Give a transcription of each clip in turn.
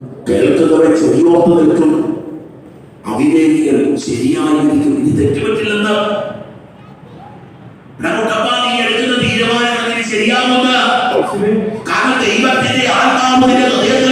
കേൾക്കുന്നവരെ ചൊല്ലോർത്ത് നിൽക്കും അവിവേകികൾ ശരിയായിരിക്കും. ഇനി തെറ്റുപറ്റില്ലെന്ന് പ്രമുഖി എടുക്കുന്ന തീരുമാനം അതിന് ശരിയാവുന്ന കാരണം ദൈവത്തിന്റെ ആത്മാവിന്റെ ഹൃദയത്തിൽ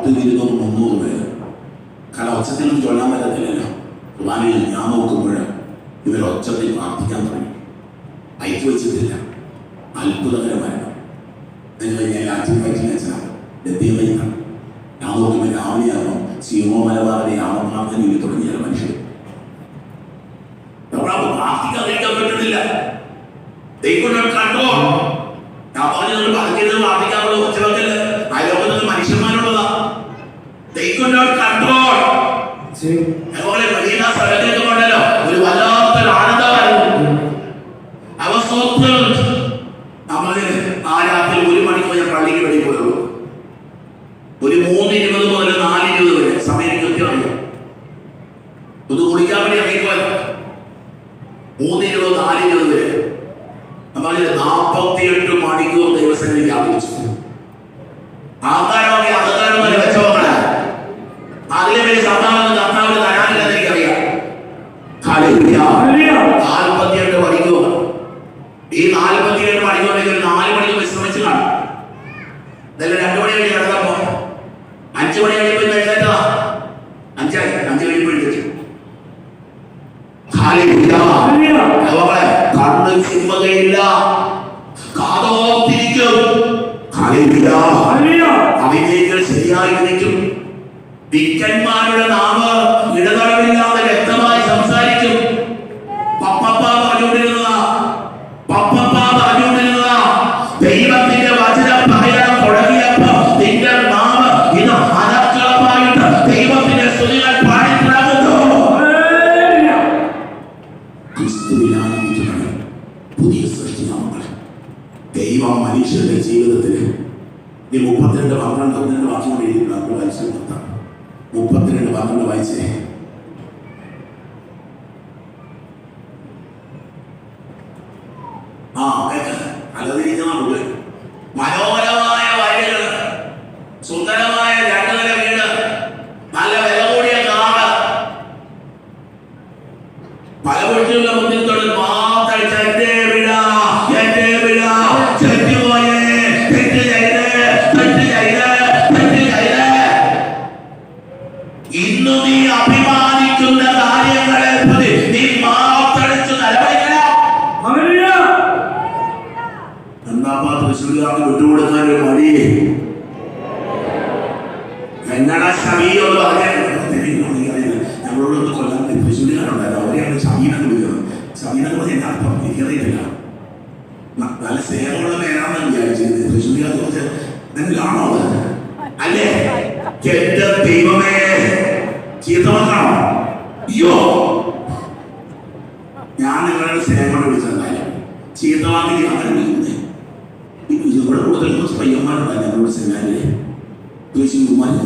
പത്ത് ഇരുന്നൂറ് മുന്നൂറ് പേര്. കാരണം ഒച്ചത്തിലും ചൊല്ലാൻ പറ്റത്തില്ലല്ലോ. കുർബാനയിൽ ഞാൻ നോക്കുമ്പോൾ ഇവർ ഒച്ചത്തിൽ പ്രാർത്ഥിക്കാൻ തുടങ്ങി. ഐക്യ വെച്ചിട്ടില്ല. അത്ഭുതകരമായിരുന്നു. നിങ്ങൾ ഞാൻ ആദ്യമായിട്ട് വെച്ചാൽ ലഭ്യമായി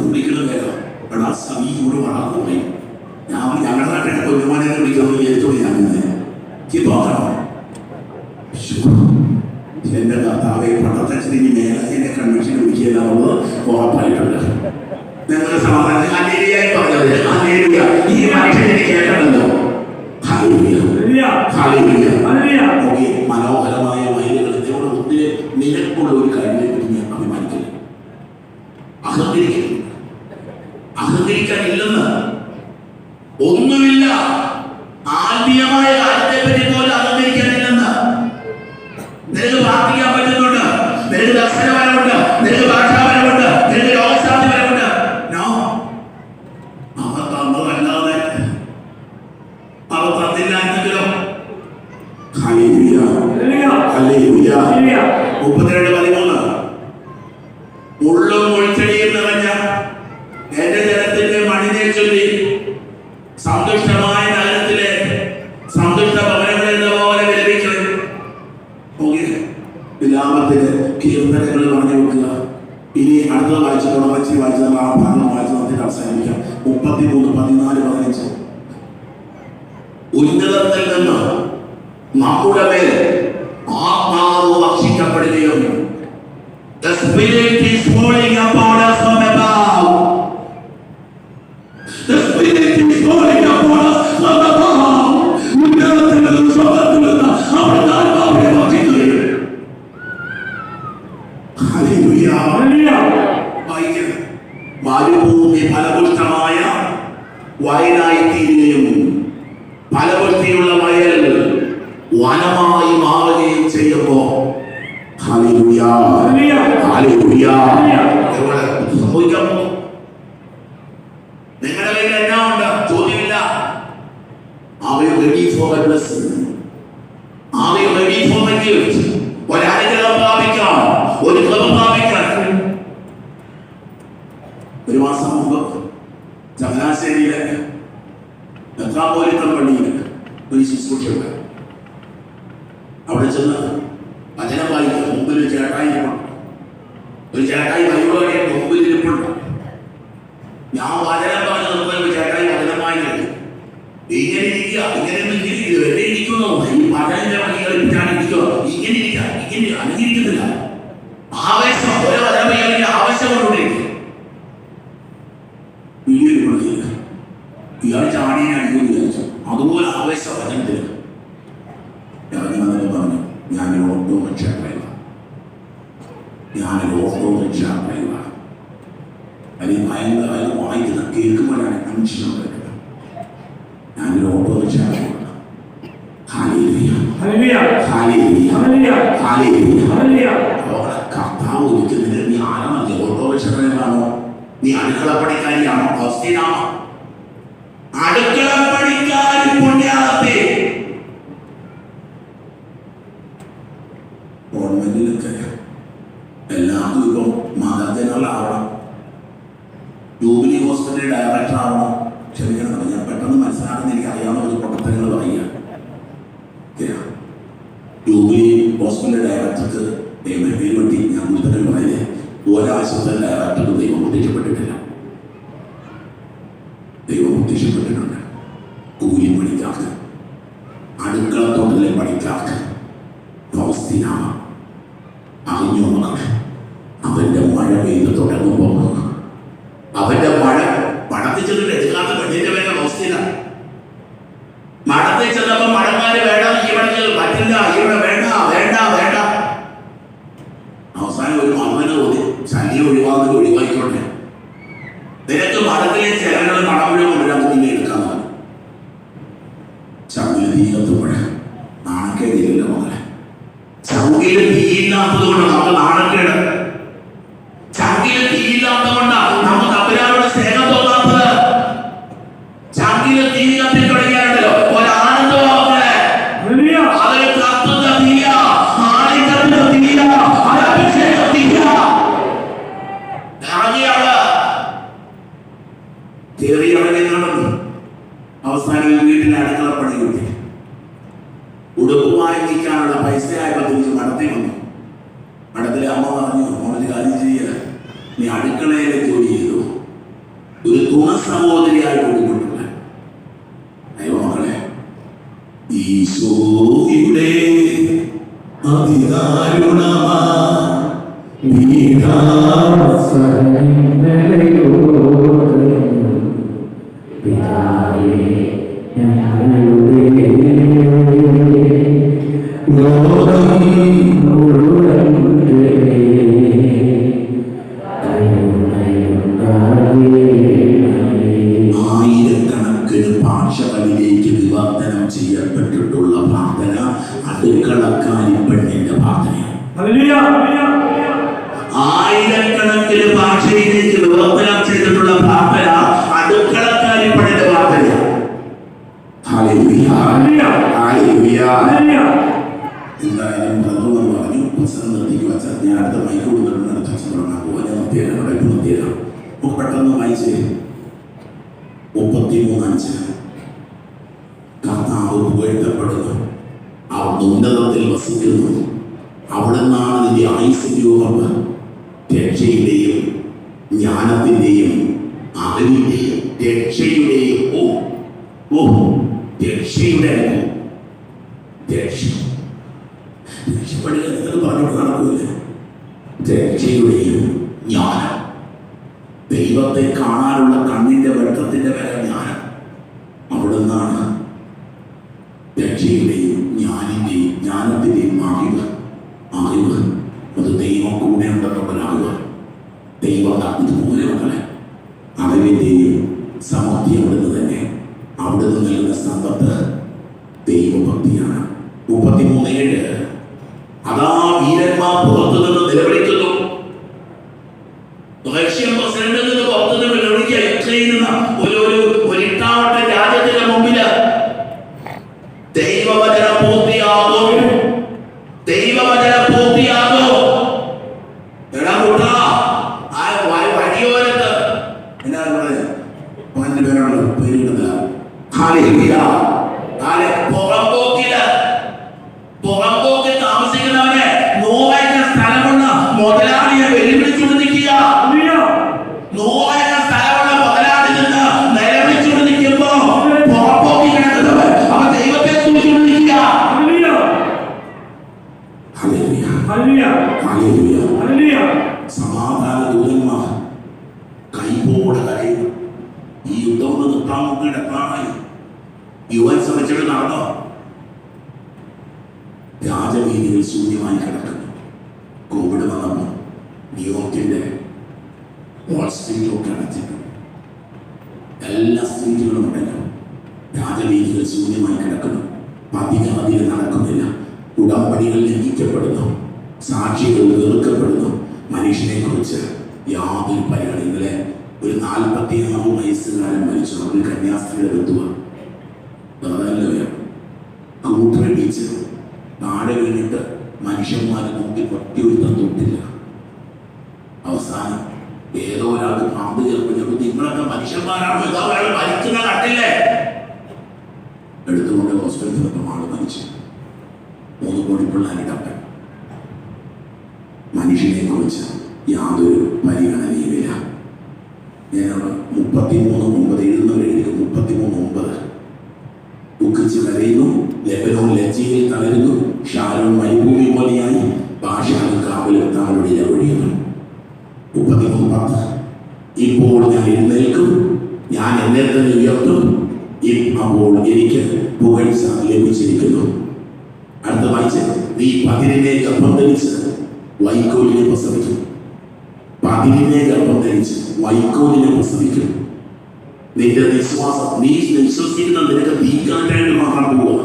വിളിക്കണ പേരാ എടാ സമീപൂട് വളർന്നു പോയി. ഞാൻ ഞങ്ങളുടെ നാട്ടിലെ കൊല്ലമാനെ വിളിക്കാമെന്ന് വിചാരിച്ചോ ഞാൻ പോകണം. എന്റെ കർത്താവെ പട്ടത്തച്ഛനെ മേലെ എന്നെ കൺവെൻഷൻ വിളിക്കുകയെന്നുള്ളത് ഉറപ്പായിട്ടുണ്ട്. നിങ്ങളുടെ സമാധാനം. അനേരിയായി പറഞ്ഞത്. അനേരിയ ഈ മനുഷ്യനെ കേട്ടല്ലോ ഹാലിയ ഹാലിയ ഹല്ലേലൂയ. ഹല്ലേലൂയ. ഹല്ലേലൂയ. മുപ്പത്തിരണ്ട് വായിക്കണം മരുഭൂമി ഫലപുഷ്ടമായ വയലായി തീരുകയും ഫലപുഷ്ടിയുള്ള വയൽ വനമായി മാറുകയും ചെയ്തപ്പോ സംഭവിക്കാം നിങ്ങളുടെ കയ്യിൽ എന്നാ ഉണ്ട്? ചോദ്യമില്ല. ആവി റെഡി ഫോർ ദ ബ്ലെസ്സിംഗ് ആവി ഫോർ ദ ഗിഫ്റ്റ് ഒരനുഗ്രഹം പ്രാപിക്കാം. ഒരു ഒരു മാസം മുമ്പ് ചങ്ങനാശ്ശേരിയിലെ മെത്രാപോലിത്തം പള്ളിയിൽ ഒരു ശുശ്രൂഷയുണ്ട് അവിടെ ചെന്ന് വചനം വായിക്കുക മുമ്പിൽ ഒരു ചേട്ടായി ഒരു ചേട്ടായി വൈകുവാടിയ മുമ്പിൽ ഇരിപ്പുണ്ട്. ഞാൻ വചനം പറഞ്ഞു നമുക്ക് ചേട്ടായി വചനമായി ഇങ്ങനെ ഇരിക്കുക ഇങ്ങനെ ഇരിക്കുക. ഇരിക്കുന്നു. ഈ വചനം ഇങ്ങനെ ഇരിക്കുക. ഇങ്ങനെ ഇരിക്കുക ഇങ്ങനെ അനുകരിക്കുന്നില്ല ആവേശം ഓരോ തലമുറയിലും ആവേശമുണ്ട് ഗവൺമെന്റിലൊക്കെ എല്ലാവർക്കും ഇപ്പം മാതാ ജനറലാവണം ജൂബിലി ഹോസ്പിറ്റലിൽ ഡയറക്ടർ ആവണം. ക്ഷമിക്കണം ഞാൻ പെട്ടെന്ന് മനസ്സിലാക്കുന്ന എനിക്ക് അറിയാവുന്ന ഒരു പൊട്ടത്തരങ്ങൾ പറയുക ജൂബിലി ഹോസ്പിറ്റലിലെ ഡയറക്ടർക്ക് പേയ്മെന്റ് പേര് വണ്ടി ഞാൻ ഉത്തരം പറയുന്നത് ഒരാശുപത്രി ഡയറക്ടർക്ക് ദൈവം പ്രതീക്ഷപ്പെട്ടിട്ടില്ല ഏത് മതത്തിലെ ജനങ്ങൾ കടവിലും മുഴുവൻ എടുക്കാമോ ചവില തീരത്തുമ്പോഴേ നാണക്കേടില്ല മോനെ ചവില തീയില്ലാത്തത് കൊണ്ട് നമ്മൾ നാണക്കേട്. ഇവിടെ അതിദാരുണമാ. ഞങ്ങളുടെ ലോകം മധ്യേന കടൽ മധ്യേന നമുക്ക് പെട്ടെന്ന് വായിച്ച് മുപ്പത്തി മൂന്നഞ്ച് കർത്താവ് പുകഴ്ത്തപ്പെടുന്നു അവർ ഉന്നതത്തിൽ വസിക്കുന്നു. അവിടെ നിന്നാണ് നിന്റെ ആയുസ് രൂപം രക്ഷയുടെയും ജ്ഞാനത്തിന്റെയും അറിവിന്റെയും രക്ഷയുടെയും ഓ ഓ രക്ഷയുടെ രക്ഷ. രക്ഷപ്പെടുക നിങ്ങൾ പറഞ്ഞു നടക്കില്ല രക്ഷയുടെയും ദൈവത്തെ കാണാനുള്ള കണ്ണിന്റെ വെട്ടത്തിന്റെ വില ജ്ഞാനം അവിടെ നിന്നാണ് രക്ഷയുടെയും ജ്ഞാനിന്റെയും ജ്ഞാനത്തിന്റെയും അറിവ്. അറിവ് അത് ദൈവം കൂടെ ഉണ്ടെന്നുള്ളൊരറിവ് ദൈവം ഇതുപോലെ മക്കളെ അറിവിന്റെയും സമൃദ്ധി അവിടുന്ന് തന്നെ. അവിടുന്ന് നൽകുന്ന സമ്പത്ത് ദൈവഭക്തിയാണ്. മുപ്പത്തിമൂന്ന് ഏഴ്. അതാ വീരന്മാർ പുറത്തു നിന്ന് നിലവിളിക്കുന്നു. റഷ്യൻ പ്രസിഡന്റ് നിന്ന് പുറത്തു നിന്ന് വിളിക്കുക യുക്രൈനിൽ നിന്ന് ഒരു ഒരു ഒരിട്ടാവട്ടെ രാജ്യത്തിന്റെ മുമ്പിൽ സമാധാന ദൂതന്മാർ കൈപോടെ കരയുന്നു ഈ യുദ്ധം ഒന്ന് നിർത്താൻ നോക്കിയിട്ട് എപ്പോഴായി യുവൻ ശ്രമിച്ചിട്ട് നടന്നോ? രാജവീതികൾ ശൂന്യമായി കിടക്കുന്നു. കോവിഡ് വന്നപ്പോൾ ന്യൂയോർക്കിന്റെ വാൾ സ്ട്രീറ്റൊക്കെ അടച്ചിട്ടു. എല്ലാ സ്ട്രീറ്റുകളും അടഞ്ഞു രാജവീതികൾ ശൂന്യമായി കിടക്കുന്നു. നടക്കുന്നില്ല. ഉടമ്പടികൾ ലംഘിക്കപ്പെടുന്നു. സാക്ഷികൾ വെറുക്കപ്പെടുന്നു. മനുഷ്യനെ കുറിച്ച് യാതൊരു പരിഗണന ഇന്നലെ ഒരു നാൽപ്പത്തി ആറ് വയസ്സുകാരൻ മരിച്ചു. ഒരു കന്യാസ്ത്രീയുടെ അതല്ല കൂട്ടടിച്ച് താഴെ വീണിട്ട് മനുഷ്യന്മാരെ നോക്കി ഒറ്റയൊരുത്തം തൊട്ടില്ല. അവസാനം ഏതോ പാമ്പ് നിങ്ങളൊക്കെ മനുഷ്യന്മാരാണോ? ഏതോ ഒരാൾ മരിക്കുന്ന കണ്ടില്ലേ? എടുത്തുകൊണ്ട് ഹോസ്പിറ്റലിൽ ചെന്നപ്പോൾ ആൾ മരിച്ചു. മൂന്ന് കോടി പിള്ളേരുടെ അപ്പൻ. മനുഷ്യനെ കുറിച്ച് യാതൊരു പരിഗണനയുമില്ല ഞാൻ മുപ്പത്തിമൂന്ന് ഒമ്പത് എഴുതുന്നവർ എഴുതി മുപ്പത്തിമൂന്ന് ഒമ്പത്. ദുഃഖിച്ച് കരയുന്നു ലബനോ ലജ്ജയിൽ തളരുന്നു ഷാരോൺ മരുഭൂമി പോലെയായി ഭാഷാനും കാവലും തങ്ങളുടെ ഇടപൊഴിയുന്നു മുപ്പത്തിമൂന്ന് പത്ത്. ഇപ്പോൾ ഞാൻ എഴുന്നേൽക്കും ഞാൻ എന്നെ തന്നെ ഉയർത്തും. അപ്പോൾ എനിക്ക് പുകഴ്ച ലഭിച്ചിരിക്കുന്നു. അടുത്ത വായിച്ച് നീ പതിരിനെ ഗർഭം വൈക്കോലിനെ പ്രസവിക്കും. പതിരിനെ ഗർഭം ധരിച്ച് വൈക്കോലിനെ പ്രസവിക്കും. നിന്റെ വിശ്വാസം നീ വിശ്വസിക്കുന്ന നിനക്ക് തീക്കാനായിട്ട് മാറാൻ പോവുക.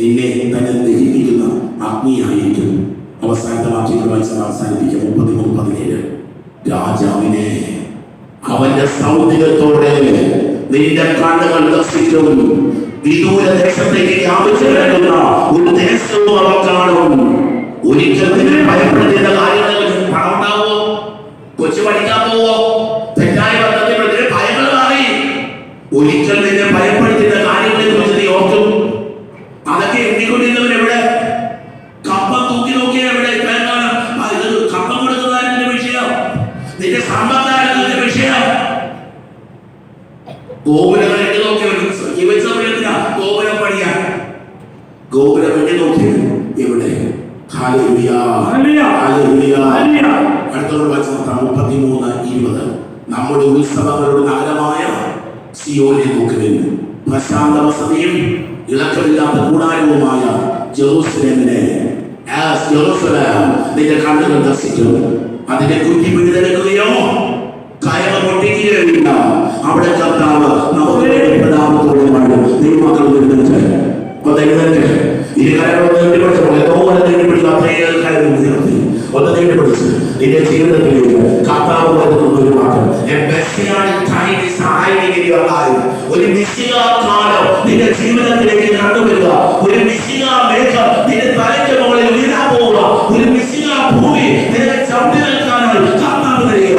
നിന്നെ തന്നെ ദഹിപ്പിക്കുന്ന അഗ്നിയായിരിക്കും. അവസാനത്തെ വാക്യങ്ങൾ വായിച്ച് അവസാനിപ്പിക്കുക മുപ്പത്തിമൂന്ന് പതിനേഴ്. രാജാവിനെ അവന്റെ സൗന്ദര്യത്തോടെ നിന്റെ കണ്ണുകൾ ദർശിക്കും വിദൂര ദേശത്തേക്ക് വ്യാപിച്ചു കിടക്കുന്ന ഒരു ദേശവും അവർ കാണും. ഒരിക്കൽ നിന്നെ ഭയപ്പെടുത്തുന്ന കാര്യങ്ങൾ ഉണ്ടാവോ കൊച്ചു പഠിക്കാൻ പോവോ തെറ്റായ ബന്ധത്തിൽ ഭയങ്ങൾ മാറി. ഒരിക്കൽ നിന്നെ ഭയപ്പെടുത്തിയ കാര്യങ്ങളെ കുറിച്ച് നീ ഓർക്കും അതൊക്കെ എണ്ണിക്കൊണ്ടിരുന്നവൻ എവിടെ? കമ്പം തൂക്കി നോക്കിയാൽ എവിടെ? ഇത് കമ്പം കൊടുക്കുന്നതിന്റെ വിഷയം. നിന്റെ സമ്പത്തായിരുന്നു വിഷയം. ഗോപുരങ്ങൾ നമ്മുടെ ഉത്സവങ്ങളുടെ നഗരമായ സിയോനെ നിന്ന് പ്രശാന്ത വസതിയും ഇളക്കമില്ലാത്ത കൂടാരവുമായ ജെറൂസലേമിനെ നിന്റെ കണ്ണുകൾ ദർശിക്കും. അതിന്റെ കുറ്റി പിഴുതെടുക്കുകയോ അവിടെ കർത്താവ് നമുക്ക് കയറി ഉയർത്തി നീട്ടി പിടിച്ച് നിന്റെ ജീവിതത്തിലേക്ക് കർത്താവ് കൊടുക്കുന്ന ഒരു മാറ്റം. ഒരു മിശിക കാലം നിന്റെ ജീവിതത്തിലേക്ക് നടന്നുവരിക ഒരു മിശിക മേഘ നിന്റെ തലയ്ക്ക് മുകളിൽ ഉയരാൻ പോവുക. ഒരു മിശിക ഭൂമി നിന്റെ ചവിട്ടി നിൽക്കാനായി കർത്താവ് തരിക.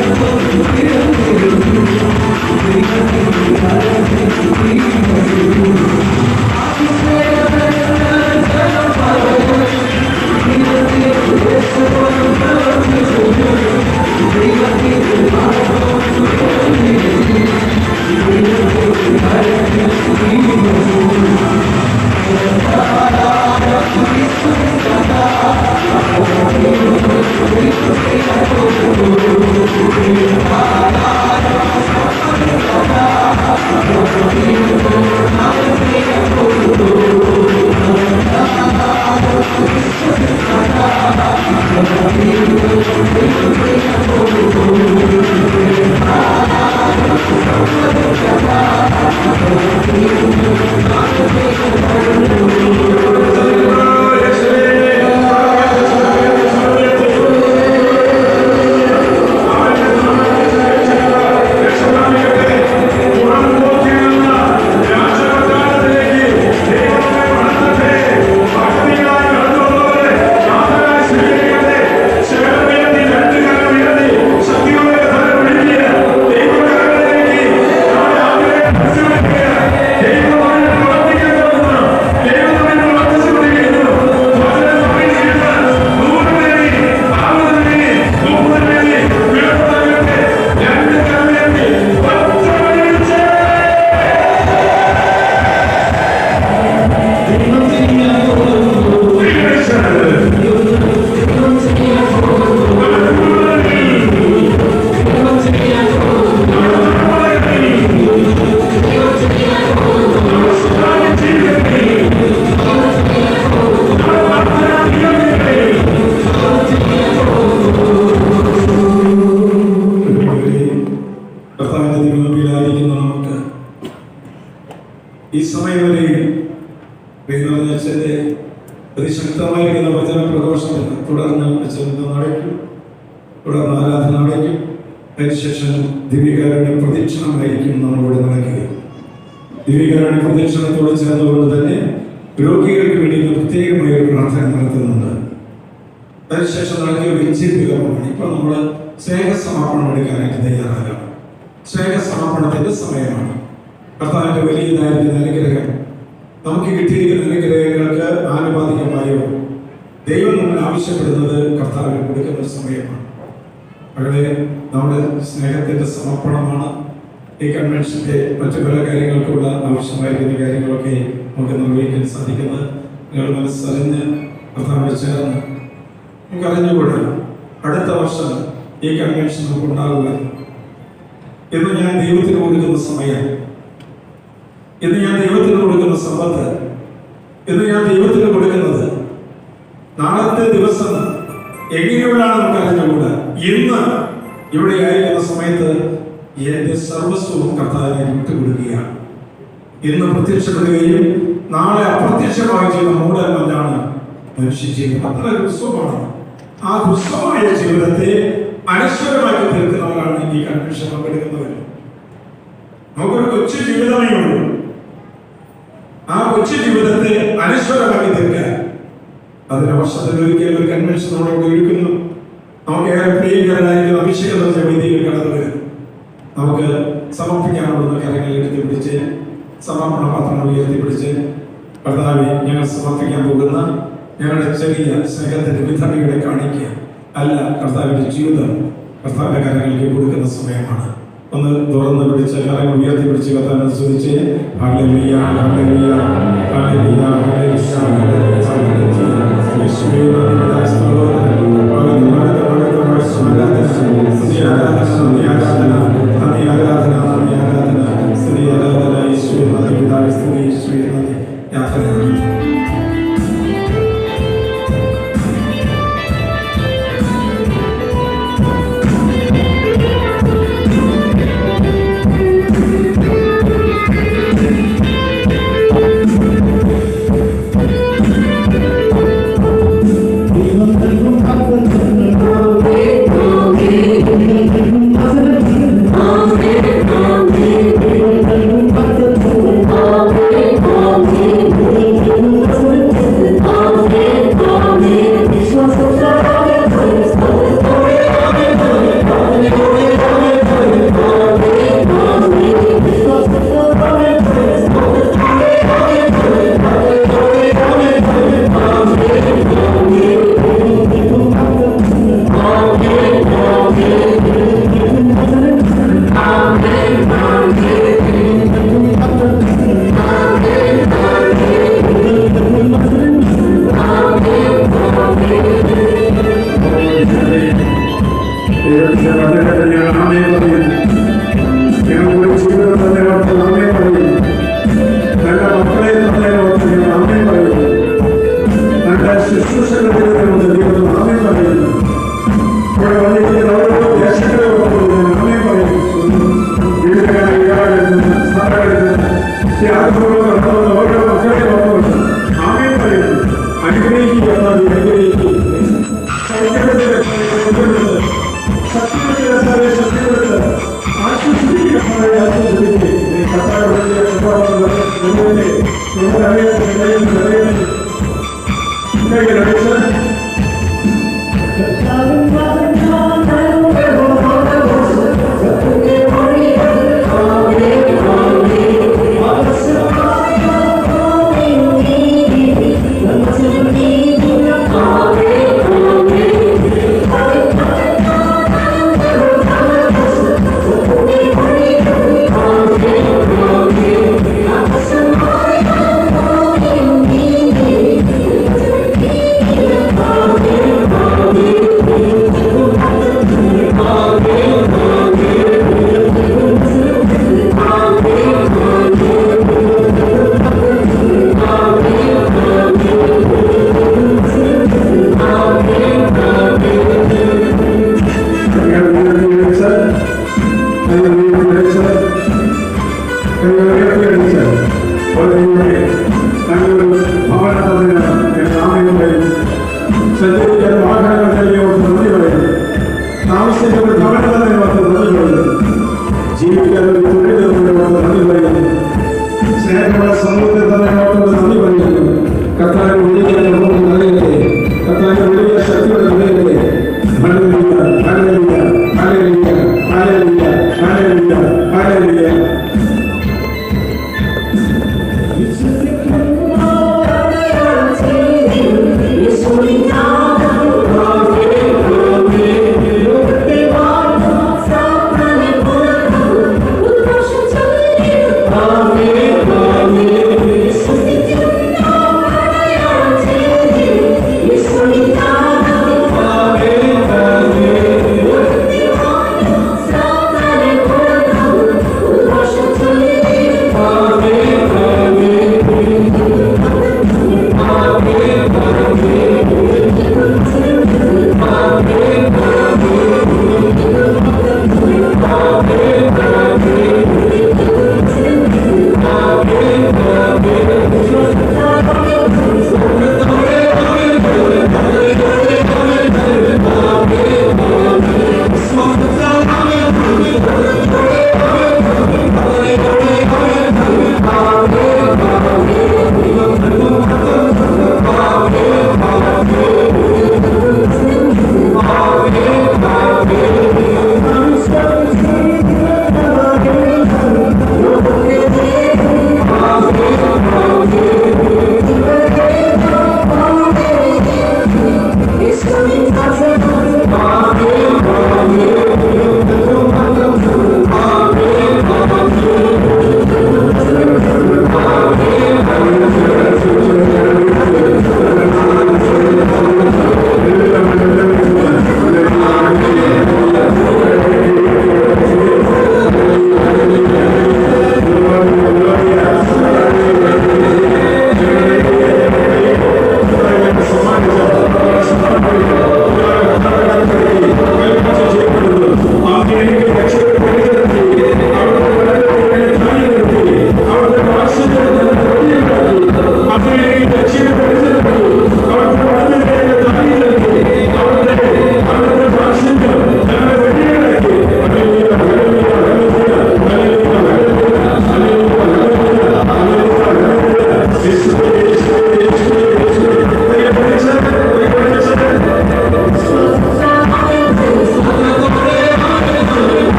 ഇരു കർത്താവിന്റെ കർത്താവിന് കൊടുക്കുന്ന സമയമാണ്. അവിടെ നമ്മുടെ സ്നേഹത്തിന്റെ സമർപ്പണമാണ് ഈ കൺവെൻഷന്റെ മറ്റു പല കാര്യങ്ങൾക്കുള്ള ആവശ്യമായിരിക്കുന്ന കാര്യങ്ങളൊക്കെ നമുക്ക് നിർവഹിക്കാൻ സാധിക്കുന്നത്. നിങ്ങൾ മനസ്സറിഞ്ഞ് കർത്താവിനെ ചേർന്ന് നമുക്ക് അറിഞ്ഞുകൂടാ അടുത്ത വർഷം ഈ കൺവെൻഷൻ നമുക്ക് ഉണ്ടാകുക ഇന്ന് ഞാൻ ദൈവത്തിന് കൊടുക്കുന്ന സമയം. ഇന്ന് ഞാൻ ദൈവത്തിന് കൊടുക്കുന്ന സമ്പത്ത്. ഇന്ന് ഞാൻ ദൈവത്തിന് കൊടുക്കുന്നത്. നാളത്തെ ദിവസം എങ്ങനെയുള്ളതാണ് നമുക്ക് അറിഞ്ഞുകൂടാ ഇന്ന് ഇവിടെ ആയിരിക്കുന്ന സമയത്ത് എന്റെ സർവസ്വവും കർത്താവിനെ വിട്ടുകൊടുക്കുകയാണ്. ഇന്ന് പ്രത്യക്ഷപ്പെടുകയും നാളെ അപ്രത്യക്ഷമായി ചെയ്യുന്ന മൂടൽമല്ലാണ് മനുഷ്യ ജീവിതം. അത്ര ഹ്രസ്വമാണ് ആ ഹ്രസ്വമായ ജീവിതത്തെ അനശ്വരമാക്കി തീർക്കുന്നവരാണ് ഈ കൺവെൻഷൻ പങ്കെടുക്കുന്നവർ. നമുക്കൊരു കൊച്ചു ജീവിതമേ ഉള്ളൂ. ആ കൊച്ചു ജീവിതത്തെ അനശ്വരമാക്കി തീർക്കാൻ അതിന് വർഷത്തിൽ ഒരിക്കൽ ഒരു കൺവെൻഷൻ നമ്മളോട് ഒരുക്കുന്നു. നമുക്ക് ഏറെ പ്രിയങ്കരനായിരിക്കുന്ന അഭിഷേകം നിറഞ്ഞ വേദിയിൽ കടന്നു വരും നമുക്ക് സമർപ്പിക്കാനുള്ള കരങ്ങളിൽ എടുത്ത് പിടിച്ച് സമർപ്പണ പാത്രങ്ങൾ ഉയർത്തി പിടിച്ച് കർത്താവെ ഞങ്ങൾ സമർപ്പിക്കാൻ പോകുന്ന ഞങ്ങളുടെ ചെറിയ സ്നേഹത്തിന്റെ വിധമികളെ കാണിക്കുക അല്ല കർത്താവിന്റെ ജീവിതം കർത്താവിന്റെ കരങ്ങളിലേക്ക് കൊടുക്കുന്ന സമയമാണ്. ഒന്ന് തുറന്ന് പിടിച്ച് കരങ്ങൾ ഉയർത്തി പിടിച്ച് കർത്താവിനെ സ്തുതിച്ച് ഹല്ലേലൂയ ഹല്ലേലൂയ ഹല്ലേലൂയ ഹല്ലേലൂയ ഹല്ലേലൂയ. Thank you.